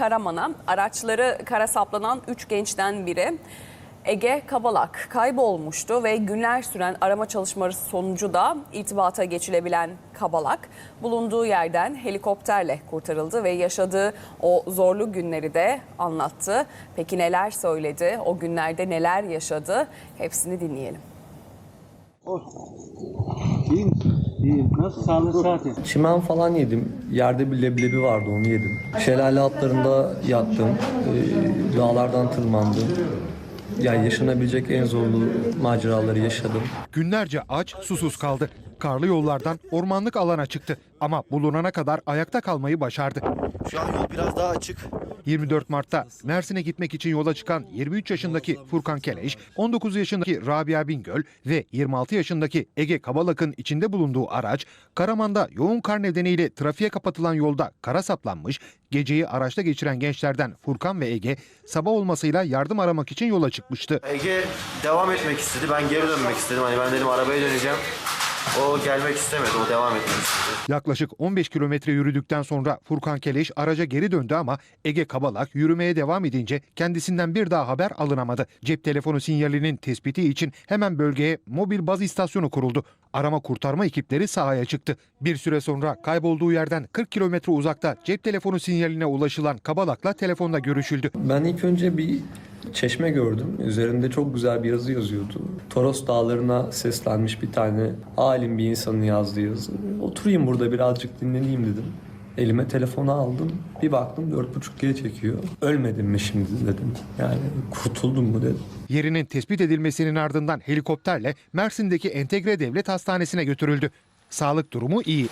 Karaman'a araçları kara saplanan 3 gençten biri Ege Kabalak kaybolmuştu ve günler süren arama çalışmaları sonucu da irtibata geçilebilen Kabalak bulunduğu yerden helikopterle kurtarıldı ve yaşadığı o zorlu günleri de anlattı. Peki neler söyledi? O günlerde neler yaşadı? Hepsini dinleyelim. İyi misin? İyiyim. Nasıl sağlık saati? Çimen falan yedim. Yerde bir leblebi vardı onu yedim. Şelale altlarında yattım. Ee, dağlardan tırmandım. Yani yaşanabilecek en zorlu maceraları yaşadım. Günlerce aç, susuz kaldı. Karlı yollardan ormanlık alana çıktı ama bulunana kadar ayakta kalmayı başardı. Şu an yol biraz daha açık. 24 Mart'ta Mersin'e gitmek için yola çıkan 23 yaşındaki Furkan Keleş, 19 yaşındaki Rabia Bingöl ve 26 yaşındaki Ege Kabalak'ın içinde bulunduğu araç Karaman'da yoğun kar nedeniyle trafiğe kapatılan yolda kara saplanmış, geceyi araçta geçiren gençlerden Furkan ve Ege sabah olmasıyla yardım aramak için yola çıkmıştı. Ege devam etmek istedi. Ben geri dönmek istedim. Hani ben dedim arabaya döneceğim. O gelmek istemedi. O devam etmek istedi. Yaklaşık 15 kilometre yürüdükten sonra Furkan Keleş araca geri döndü ama Ege Kabalak yürümeye devam edince kendisinden bir daha haber alınamadı. Cep telefonu sinyalinin tespiti için hemen bölgeye mobil baz istasyonu kuruldu. Arama kurtarma ekipleri sahaya çıktı. Bir süre sonra kaybolduğu yerden 40 kilometre uzakta cep telefonu sinyaline ulaşılan Kabalak'la telefonda görüşüldü. Ben ilk önce bir çeşme gördüm. Üzerinde çok güzel bir yazı yazıyordu. Toros dağlarına seslenmiş bir tane alim bir insanın yazdığı yazı. Oturayım burada birazcık dinleneyim dedim. Elime telefonu aldım. Bir baktım 4.5G çekiyor. Ölmedim mi şimdi dedim. Yani kurtuldum mu dedim. Yerinin tespit edilmesinin ardından helikopterle Mersin'deki Entegre Devlet Hastanesi'ne götürüldü. Sağlık durumu iyi.